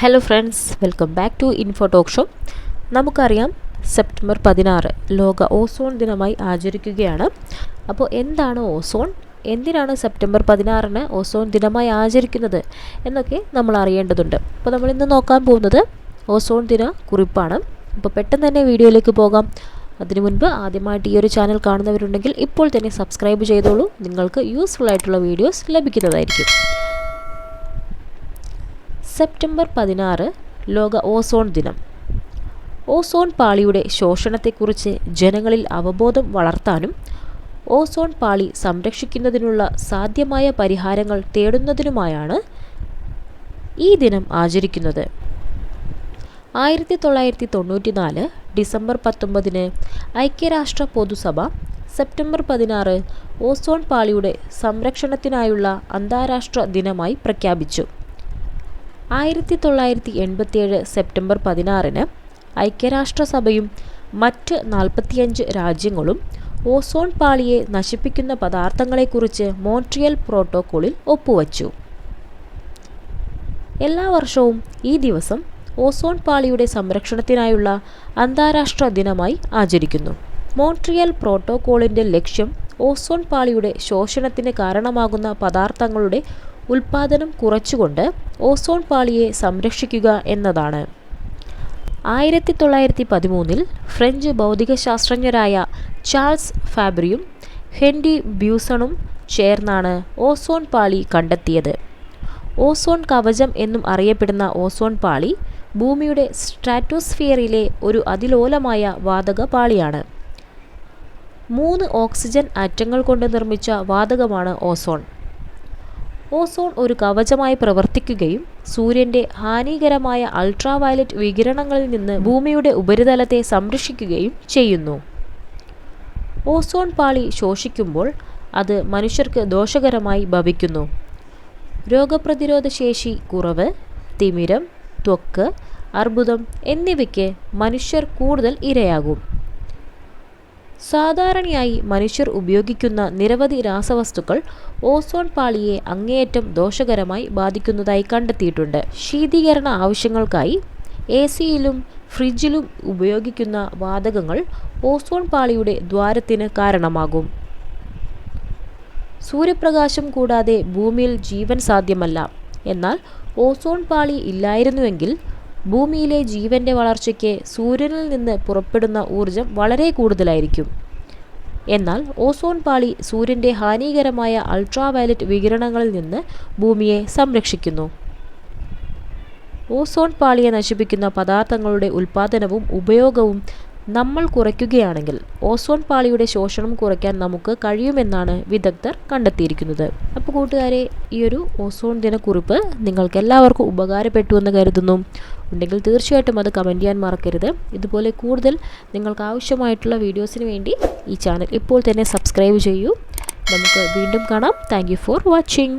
Hello friends welcome back to info talk show നമുക്കറിയാം September പതിനാറ് ലോക ഓസോൺ ദിനമായി ആചരിക്കുകയാണ്. അപ്പോൾ എന്താണ് ഓസോൺ? എന്തിനാണ് സെപ്റ്റംബർ പതിനാറിന് ഓസോൺ ദിനമായി ആചരിക്കുന്നത് എന്നൊക്കെ നമ്മൾ അറിയേണ്ടതുണ്ട്. അപ്പോൾ നമ്മൾ ഇന്ന് നോക്കാൻ പോകുന്നത് ഓസോൺ ദിന കുറിപ്പാണ്. അപ്പോൾ പെട്ടെന്ന് തന്നെ വീഡിയോയിലേക്ക് പോകാം. അതിനു മുൻപ് ആദ്യമായിട്ട് ഈ ഒരു ചാനൽ കാണുന്നവരുണ്ടെങ്കിൽ ഇപ്പോൾ തന്നെ സബ്സ്ക്രൈബ് ചെയ്തോളൂ. നിങ്ങൾക്ക് യൂസ്ഫുൾ ആയിട്ടുള്ള വീഡിയോസ് ലഭിക്കുന്നതായിരിക്കും. സെപ്റ്റംബർ പതിനാറ് ലോക ഓസോൺ ദിനം. ഓസോൺ പാളിയുടെ ശോഷണത്തെക്കുറിച്ച് ജനങ്ങളിൽ അവബോധം വളർത്താനും ഓസോൺ പാളി സംരക്ഷിക്കുന്നതിനുള്ള സാധ്യമായ പരിഹാരങ്ങൾ തേടുന്നതിനുമായാണ് ഈ ദിനം ആചരിക്കുന്നത്. ആയിരത്തി തൊള്ളായിരത്തി തൊണ്ണൂറ്റി നാല് ഡിസംബർ പത്തൊമ്പതിന് ഐക്യരാഷ്ട്ര പൊതുസഭ സെപ്റ്റംബർ പതിനാറ് ഓസോൺ പാളിയുടെ സംരക്ഷണത്തിനായുള്ള അന്താരാഷ്ട്ര ദിനമായി പ്രഖ്യാപിച്ചു. ആയിരത്തി തൊള്ളായിരത്തി എൺപത്തിയേഴ് സെപ്റ്റംബർ പതിനാറിന് ഐക്യരാഷ്ട്രസഭയും മറ്റ് നാൽപ്പത്തിയഞ്ച് രാജ്യങ്ങളും ഓസോൺ പാളിയെ നശിപ്പിക്കുന്ന പദാർത്ഥങ്ങളെക്കുറിച്ച് മോൺട്രിയൽ പ്രോട്ടോക്കോളിൽ ഒപ്പുവച്ചു. എല്ലാ വർഷവും ഈ ദിവസം ഓസോൺ പാളിയുടെ സംരക്ഷണത്തിനായുള്ള അന്താരാഷ്ട്ര ദിനമായി ആചരിക്കുന്നു. മോൺട്രിയൽ പ്രോട്ടോക്കോളിന്റെ ലക്ഷ്യം ഓസോൺ പാളിയുടെ ശോഷണത്തിന് കാരണമാകുന്ന പദാർത്ഥങ്ങളുടെ ഉൽപാദനം കുറച്ചുകൊണ്ട് ഓസോൺ പാളിയെ സംരക്ഷിക്കുക എന്നതാണ്. ആയിരത്തി തൊള്ളായിരത്തി പതിമൂന്നിൽ ഫ്രഞ്ച് ഭൗതികശാസ്ത്രജ്ഞരായ ചാൾസ് ഫാബ്രിയും ഹെൻറി ബ്യൂസണും ചേർന്നാണ് ഓസോൺ പാളി കണ്ടെത്തിയത്. ഓസോൺ കവചം എന്നും അറിയപ്പെടുന്ന ഓസോൺ പാളി ഭൂമിയുടെ സ്ട്രാറ്റോസ്ഫിയറിലെ ഒരു അതിലോലമായ വാതക പാളിയാണ്. മൂന്ന് ഓക്സിജൻ ആറ്റങ്ങൾ കൊണ്ട് നിർമ്മിച്ച വാതകമാണ് ഓസോൺ. ഓസോൺ ഒരു കവചമായി പ്രവർത്തിക്കുകയും സൂര്യന്റെ ഹാനികരമായ അൾട്രാവയലറ്റ് വികിരണങ്ങളിൽ നിന്ന് ഭൂമിയുടെ ഉപരിതലത്തെ സംരക്ഷിക്കുകയും ചെയ്യുന്നു. ഓസോൺ പാളി ശോഷിക്കുമ്പോൾ അത് മനുഷ്യർക്ക് ദോഷകരമായി ഭവിക്കുന്നു. രോഗപ്രതിരോധ ശേഷി കുറവ് തിമിരം ത്വക്ക് അർബുദം എന്നിവയ്ക്ക് മനുഷ്യർ കൂടുതൽ ഇരയാകും. സാധാരണയായി മനുഷ്യർ ഉപയോഗിക്കുന്ന നിരവധി രാസവസ്തുക്കൾ ഓസോൺ പാളിയെ അങ്ങേയറ്റം ദോഷകരമായി ബാധിക്കുന്നതായി കണ്ടെത്തിയിട്ടുണ്ട്. ശീതീകരണ ആവശ്യങ്ങൾക്കായി എ സിയിലും ഫ്രിഡ്ജിലും ഉപയോഗിക്കുന്ന വാതകങ്ങൾ ഓസോൺ പാളിയുടെ ദ്വാരത്തിന് കാരണമാകും. സൂര്യപ്രകാശം കൂടാതെ ഭൂമിയിൽ ജീവൻ സാധ്യമല്ല. എന്നാൽ ഓസോൺ പാളി ഇല്ലായിരുന്നുവെങ്കിൽ ഭൂമിയിലെ ജീവന്റെ വളർച്ചയ്ക്ക് സൂര്യനിൽ നിന്ന് പുറപ്പെടുന്ന ഊർജം വളരെ കൂടുതലായിരിക്കും. എന്നാൽ ഓസോൺ പാളി സൂര്യന്റെ ഹാനികരമായ അൾട്രാവയലറ്റ് വികിരണങ്ങളിൽ നിന്ന് ഭൂമിയെ സംരക്ഷിക്കുന്നു. ഓസോൺ പാളിയെ നശിപ്പിക്കുന്ന പദാർത്ഥങ്ങളുടെ ഉൽപ്പാദനവും ഉപയോഗവും നമ്മൾ കുറയ്ക്കുകയാണെങ്കിൽ ഓസോൺ പാളിയുടെ ശോഷണം കുറയ്ക്കാൻ നമുക്ക് കഴിയുമെന്നാണ് വിദഗ്ധർ കണ്ടെത്തിയിരിക്കുന്നത്. അപ്പോൾ കൂട്ടുകാരെ ഈ ഒരു ഓസോൺ ദിനക്കുറിപ്പ് നിങ്ങൾക്ക് എല്ലാവർക്കും ഉപകാരപ്പെട്ടു എന്ന് കരുതുന്നു. ഉണ്ടെങ്കിൽ തീർച്ചയായിട്ടും അത് കമന്റ് ചെയ്യാൻ മറക്കരുത്. ഇതുപോലെ കൂടുതൽ നിങ്ങൾക്ക് ആവശ്യമായിട്ടുള്ള വീഡിയോസിന് വേണ്ടി ഈ ചാനൽ ഇപ്പോൾ തന്നെ സബ്സ്ക്രൈബ് ചെയ്യൂ. നമുക്ക് വീണ്ടും കാണാം. Thank for watching.